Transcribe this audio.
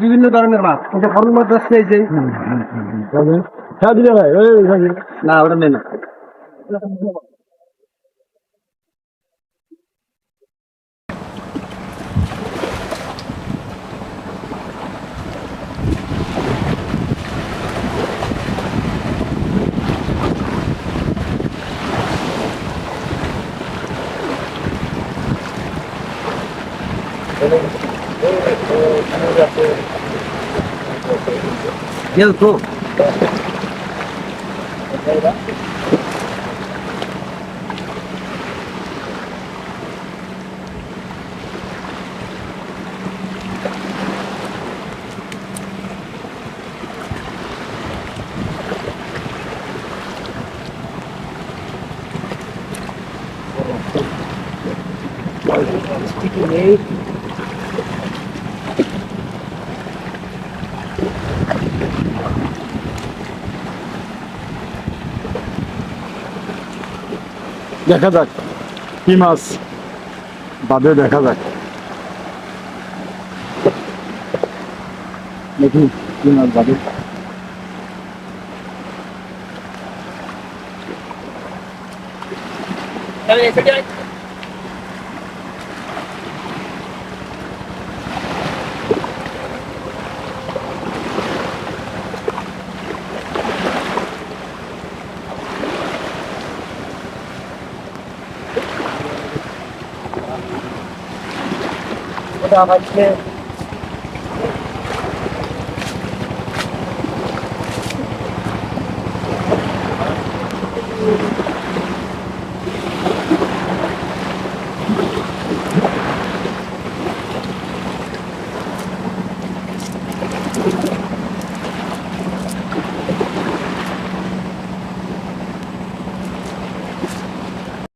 বিভিন্ন ধরনের মাছ। কিন্তু ফরুল মাছ হচ্ছে এই যে হ্যাঁ দিলে ভাই ওই ওই, ওই। না ওটা নেই না কেউ তো দেখা যাক। কি মাছ? বাদে দেখা যাক। দেখি কি মাছ বাদে। ওটা হচ্ছে